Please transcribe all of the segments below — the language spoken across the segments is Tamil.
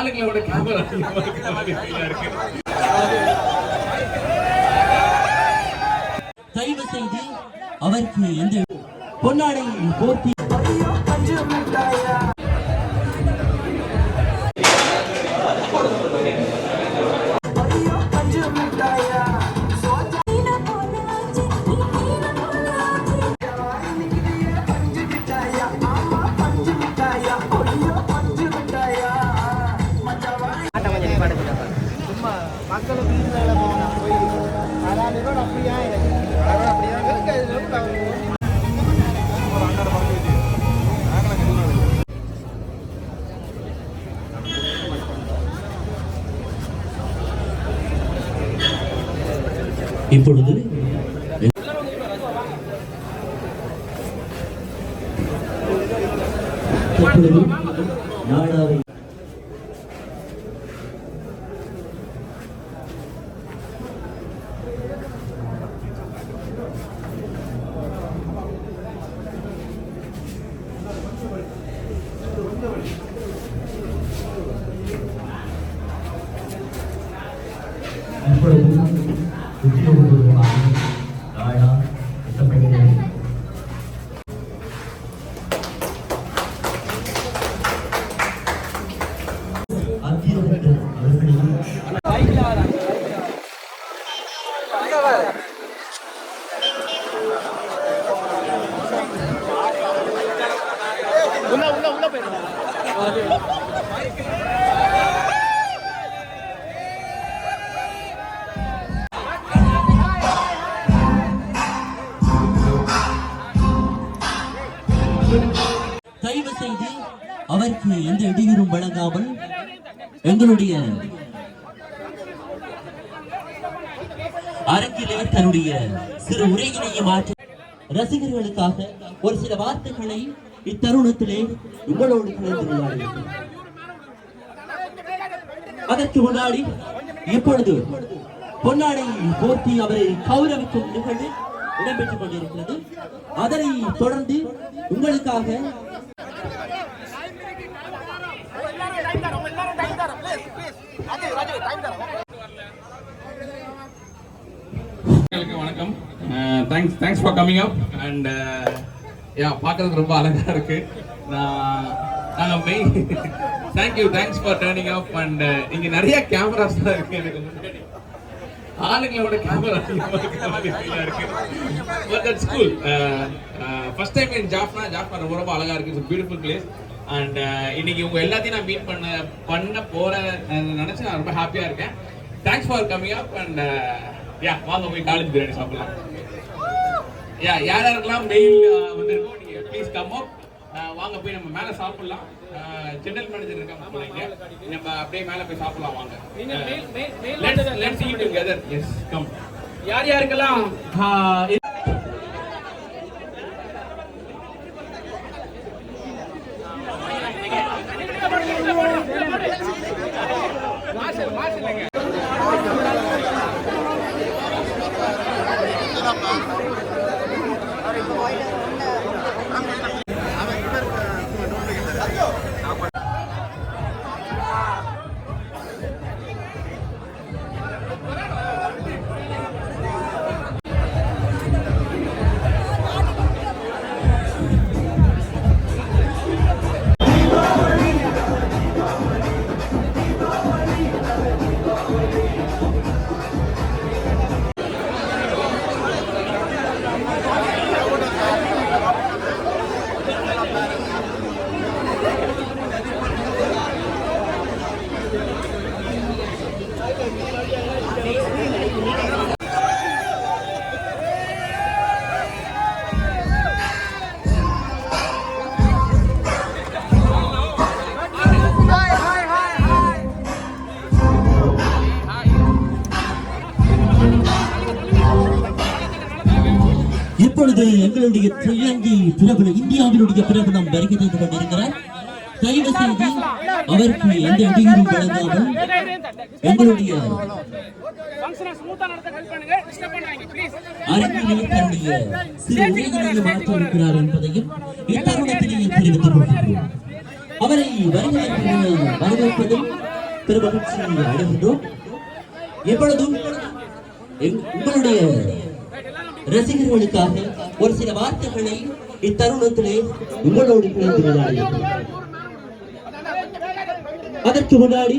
ஆளுங்களோட கேமரா இருக்கு. தயவு செய்து அவருக்கு எந்த பொன்னாடை போர்த்தி சும்மா இப்பொழுது நாடாவை அவருக்கு எந்த இடையூறும் வழங்காமல் எங்களுடைய அரங்கிலே தன்னுடைய சிறு உரையினையும் மாற்றி ரசிகர்களுக்காக ஒரு சில வார்த்தைகளை இத்தருணத்திலே உங்களோடு கலந்து அதற்கு முன்னாடி இப்பொழுது பொன்னாடை போர்த்தி அவரை கௌரவிக்கும் நிகழ்வு இடம்பெற்றுக் கொண்டிருக்கிறது. அதனை தொடர்ந்து உங்களுக்காக வணக்கம். Thanks thanks for coming up and yeah பார்க்கறதுக்கு ரொம்ப அழகாக இருக்கு. நான் நாங்கள் main thank you thanks for turning up and இங்கே நிறைய கேமராஸ் தான் இருக்கு எனக்கு முன்னாடி. ஆளுங்களோட கேமரா இருக்கு. But that's cool first time in Jaffna Jaffna ரொம்ப ரொம்ப அழகாக இருக்கு. இட்ஸ் பியூட்டிஃபுல் பிளேஸ் அண்ட் இன்னைக்கு உங்க எல்லாத்தையும் நான் மீட் பண்ண பண்ண போற நினைச்சு நான் ரொம்ப ஹாப்பியா இருக்கேன். Thanks for coming up and yeah வாங்க போய் காலேஜ் பிரியாணி சாப்பிடலாம். யா யார் யாருக்கெல்லாம் மெயில் வந்திருக்கோம் நீங்க ப்ளீஸ் கம் அப் வாங்க போய் நம்ம மேல சாப்பிடலாம். ஜெனரல் மேனேஜர் இருக்காங்க போல இங்க. நம்ம அப்படியே மேல போய் சாப்பிடலாம் வாங்க. Let's let's eat together yes come யார் யாருக்கெல்லாம்? இந்தியாவினுடைய பிரபலம் வருகை தந்து கொண்டிருக்கிறார். தயவு செய்து அவருக்கு எந்த இடையூறும் வழங்காமல் எங்களுடைய அரங்கிலே தன்னுடைய சிறு மாற்றி இருக்கிறார் என்பதையும் இத்தருணத்திலேயே தெரிவித்துக் கொள்கிறோம். அவரை வரவேற்பதும் பெருமகிழ்ச்சி அடைகின்றோம் எப்பொழுதும் உங்களுடைய ரசிகர்களுக்காக ஒரு சில வார்த்தைகளை இத்தருணத்திலே உங்களோடு பிணைந்து அதற்கு முன்னாடி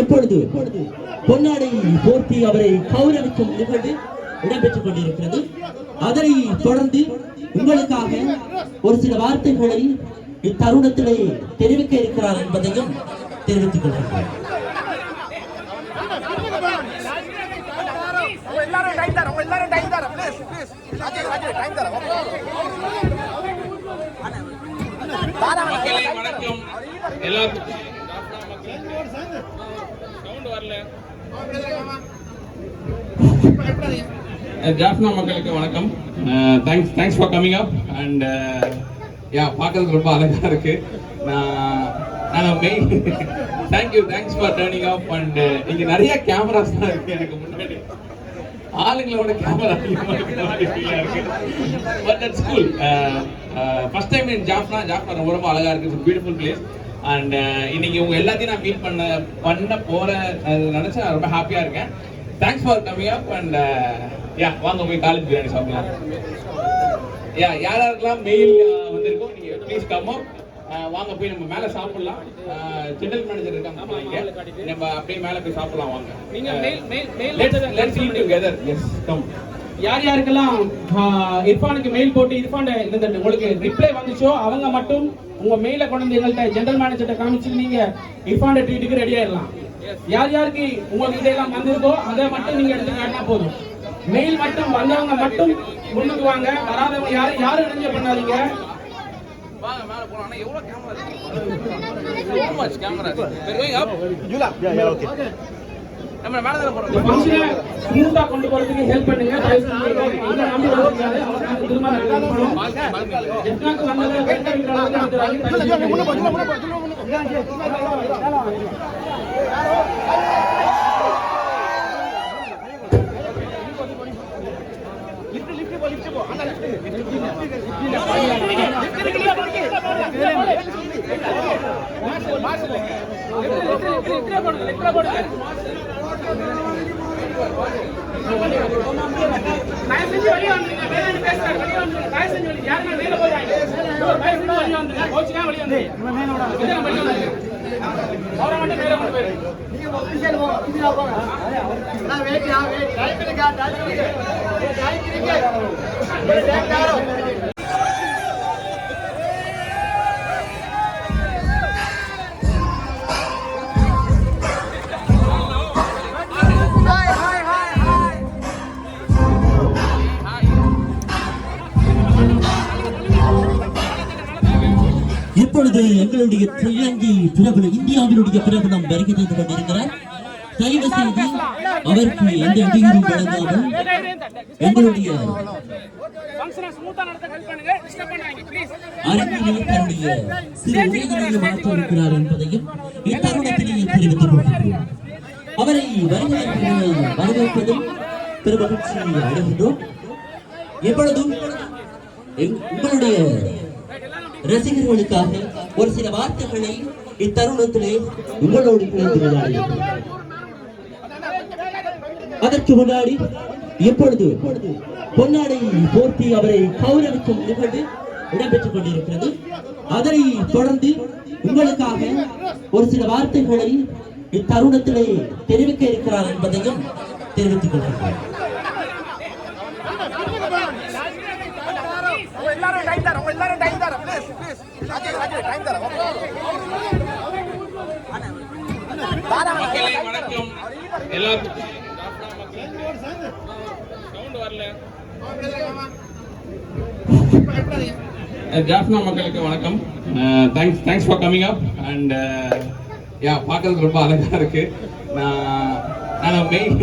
எப்பொழுது பொன்னாடை போர்த்தி அவரை கௌரவிக்கும் நிகழ்வு இடம்பெற்றுக் கொண்டிருக்கிறது. அதனை தொடர்ந்து உங்களுக்காக ஒரு சில வார்த்தைகளை இத்தருணத்திலே தெரிவிக்க இருக்கிறார் என்பதையும் தெரிவித்துக் கொள்கிறேன் எல்லாரும் டைம் தரோம் எல்லாரும் டைம் தரோம் please please Raje Raje time தரோம் மக்களே வணக்கம் எல்லாருக்கும் சவுண்ட் வரல ஜாஃப்னா மக்களுக்கு வணக்கம். Thanks thanks for coming up and yeah பார்க்கறது ரொம்ப அழகா இருக்கு. நான் நாங்கள் main thank you thanks for turning off and இங்கே நிறைய கேமராஸ் தான் இருக்கு எனக்கு முன்னாடி. ஆளுங்களோட கேமரா இருக்கு. But at school first time in Jaffna Jaffna ரொம்ப ரொம்ப அழகா இருக்கு. பியூட்டிஃபுல் பிளேஸ் அண்ட் இன்னைக்கு உங்க எல்லாத்தையும் நான் மீட் பண்ண பண்ண போற நினைச்சு நான் ரொம்ப ஹாப்பியா இருக்கேன். Thanks for coming up and yeah வாங்க போய் காலேஜ் பிரியாணி சாப்பிடலாம். யா யார் யாருக்கெல்லாம் மெயில் வந்திருக்கோம் நீங்க ப்ளீஸ் கம் அப் வாங்க போய் நம்ம மேல சாப்பிடலாம். ஜெனரல் மேனேஜர் இருக்காங்க நம்ம அப்படியே மேல போய் சாப்பிடலாம் வாங்க. நீங்க mail mail mail let's let's eat together yes come யார் யாருக்கெல்லாம் இர்ஃபானுக்கு மெயில் போட்டு இர்ஃபான் இந்த உங்களுக்கு ரிப்ளை வந்துச்சோ அவங்க மட்டும் உங்க மெயில கொண்டு எங்கள்கிட்ட ஜெனரல் மேனேஜர்கிட்ட காமிச்சு நீங்க இர்ஃபான் ட்ரீட்டுக்கு ரெடி ஆயிடலாம் யார் யாருக்கு உங்களுக்கு இதெல்லாம் வந்திருக்கோ அதை மட்டும் நீங்க எடுத்து காட்டினா போதும். மெயில் மட்டும் வந்தவங்க மட்டும் முன்னுக்கு வாங்க. வராதவங்க யாரும் யாரும் இணைஞ்ச பண்ணாதீங்க. வாங்க மேல போலாம். ஆனா எவ்வளவு கேமரா இருக்கு? கேமரா நம்ம மேல தான் போறோம் இந்த ஃபங்க்ஷனை ஸ்மூத்தா கொண்டு போறதுக்கு ஹெல்ப் பண்ணுங்க நம்பி திரும்ப வந்ததை போ போ லிஃப்ட் லிஃப்ட் லிஃப்ட் லிஃப்ட் தயவு செஞ்சு வெளியே வந்துருங்க. வேற பேசுறாங்க. வெளியே வந்துருங்க. தயவு செஞ்சு வெளியே. யாருமே மேல போயிடாதீங்க. தயவு செஞ்சு வெளியே வந்துருங்க. கோச்சுக்காம வெளியே வந்துருங்க. அவரை மட்டும் மேல கொண்டு போயிருங்க. இப்பொழுது எங்களுடைய இலங்கை பிரபலம் இந்தியாவினுடைய பிரபலம் வருகை தந்து கொண்டிருக்கிறார் தயவு செய்து அவருக்கு எந்த இடையூறும் வழங்காமல் எங்களுடைய சிறு என்பதையும் இத்தருணத்திலேயே தெரிவித்துக் கொள்கிறோம் அவரை வருவதற்கு வரவேற்பதும் பெருமகிழ்ச்சி அடைகின்றோம். எப்பொழுதும் உங்களுடைய ரசிகர்களுக்காக ஒரு சில வார்த்தைகளை இத்தருணத்திலே உங்களோடு பிணைந்து அதற்கு முன்னாடி இப்பொழுது பொன்னாடை போர்த்தி அவரை கௌரவிக்கும் நிகழ்வு இடம்பெற்றுக் கொண்டிருக்கிறது. அதனை தொடர்ந்து உங்களுக்காக ஒரு சில வார்த்தைகளை இத்தருணத்திலே தெரிவிக்க இருக்கிறார் என்பதையும் தெரிவித்துக் கொள்கிறேன் எல்லாரும் டைம் தரோம் எல்லாரும் டைம் தரோம் please please Raje Raje time தரோம் வணக்கம் எல்லாருக்கும் ஜாஃப்னா மக்களுக்கு வணக்கம். Thanks thanks for coming up and yeah பார்க்கறதுக்கு ரொம்ப அழகா இருக்கு. நான் நாங்கள் main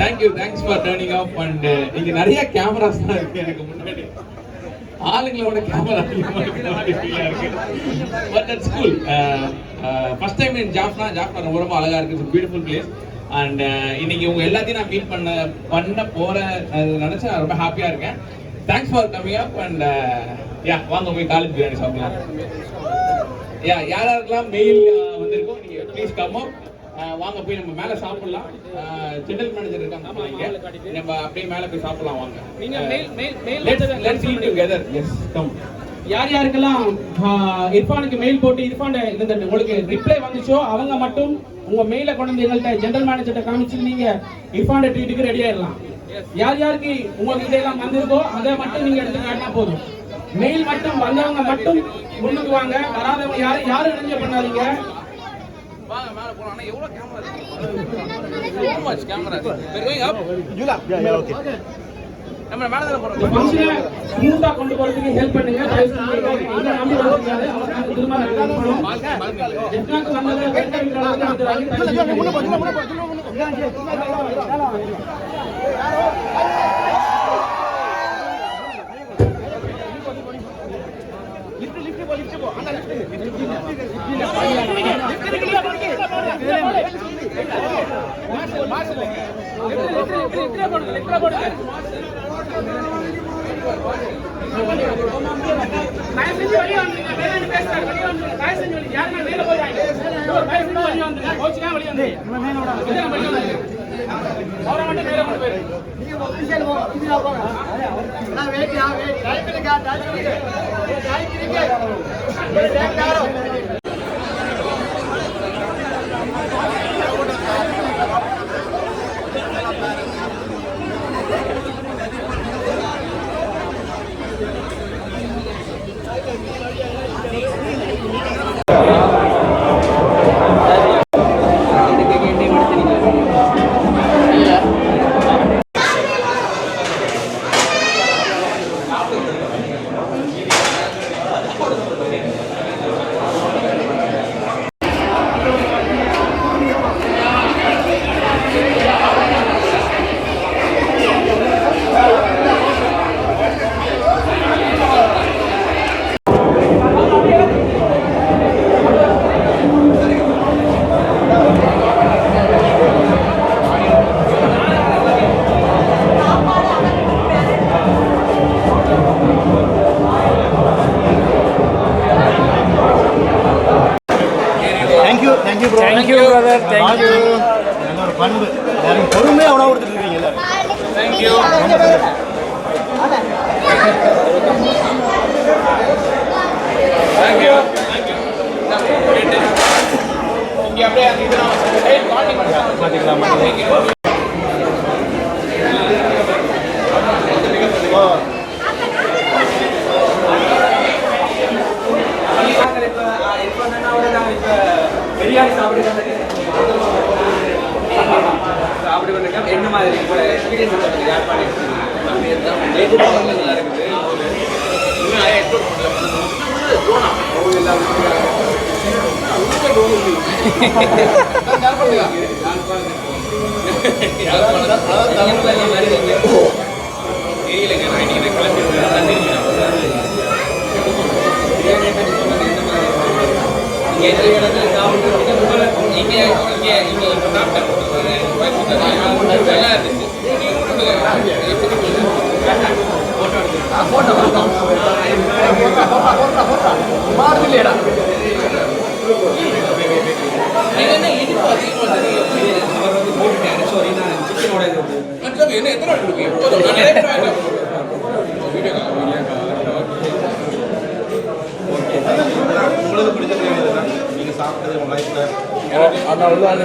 thank you thanks for turning up and இங்க நிறைய கேமராஸ் தான் இருக்கு எனக்கு முன்னாடி. ஆளுங்களோட கேமரா அதிகமாக இருக்கு but that's school first time in Jaffna Jaffna ரொம்ப ரொம்ப அழகா இருக்கு. பியூட்டிஃபுல் பிளேஸ் அண்ட் இன்னைக்கு உங்க எல்லாத்தையும் நான் மீட் பண்ண பண்ண போற நினைச்சு நான் ரொம்ப ஹாப்பியா இருக்கேன். Thanks for coming up and yeah வாங்க போய் காலேஜ் பிரியாணி சாப்பிடலாம். யா யார் மெயில் uh, வந்திருக்கோம் நீங்க ப்ளீஸ் கம் அப் வாங்க போய் நம்ம மேல சாப்பிடலாம். ஜெனரல் மேனேஜர் இருக்காங்க நம்ம அப்படியே மேல போய் சாப்பிடலாம் வாங்க. நீங்க mail mail let's let's eat together yes come யார் யாருக்கெல்லாம் இர்ஃபானுக்கு மெயில் போட்டு இர்ஃபான் இந்த உங்களுக்கு ரிப்ளை வந்துச்சோ அவங்க மட்டும் உங்க மெயில கொண்டு வந்து எங்கள்கிட்ட ஜெனரல் மேனேஜர்கிட்ட காமிச்சு நீங்க இர்ஃபான் ட்ரீட்டுக்கு ரெடி ஆயிடலாம் யார் யாருக்கு உங்களுக்கு இதெல்லாம் வந்திருக்கோ அதை மட்டும் நீங்க எடுத்து காட்டினா போதும். மெயில் மட்டும் வந்தவங்க மட்டும் முன்னுக்கு வாங்க. வராதவங்க யாரும் யாரும் இணைஞ்ச பண்ணாதீங்க. வாங்க மேல போலாம் ஆனா எவ்வளவு கேமரா இருக்கு so much camera going up Jula. Yeah, yeah, okay. நம்ம மேல தான் போறோம் ஃபங்க்ஷனை ஸ்மூத்தா கொண்டு போறதுக்கு ஹெல்ப் பண்ணுங்க எங்களை நம்பி அவருக்கு திரும்ப ஜெட்னாக்கு வந்ததை வெட்ட. தயவு செஞ்சு தயவு செஞ்சு வெளிய வந்துருங்க. மேல நின்னு பேசுறாரு. வெளிய வந்துருங்க. தயவு செஞ்சு வெளிய. யாருமே மேல போயிடாதீங்க. தயவு செஞ்சு வெளிய வந்துருங்க. கோச்சுக்காம வெளிய வந்துருங்க. வெளிய வந்துருங்க. அவரை மட்டும் மேல கொண்டு போயிரு. Thank you, thank you, bro. Thank you, brother. Thank you. நல்ல ஒரு பண்பு எல்லாரும் பொறுமையா உணவு கொடுத்துட்டு இருக்கீங்க எல்லாரும் இங்க அப்படியே அந்த இதெல்லாம் ஏய் காண்டிங் பண்ணிக்கலாம் பிரியாணி சாப்பிடுறது சாப்பிடுறது என்ன மாதிரி இப்போ எக்ஸ்பீரியன்ஸ் இருக்குது யாழ்ப்பாணம் எக்ஸ்பீரியன்ஸ் நல்லா இருக்குது இன்னும் நிறைய எக்ஸ்போர்ட் சொன்னது எந்த மாதிரி இங்கே எதிர இடத்துல சாப்பிட்டு இங்கே இங்கே இங்கே இப்போ சாப்பிட்டேன் நல்லா இருந்துச்சு ஃபோட்டோ எடுத்து ஃபோட்டோ மாறுதில்லையடா. உங்களுக்கு பிடிச்ச பிரியாணி இதுதான் நீங்க சாப்பிட்டது உங்க லைஃப்ல அதான் உள்ள அந்த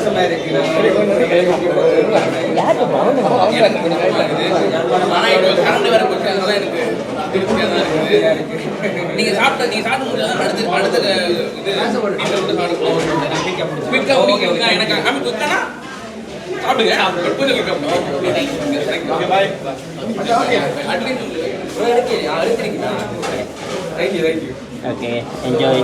நீங்க சாப்பிட்ட நீங்க சாப்பிட்டு முடிஞ்சா அடுத்து அடுத்த இது குயிக்கா முடிக்க எனக்கு அம்மி குயிக்கானா சாப்பிடுங்க கொஞ்சம் குயிக்கா ஓகே என்ஜாய்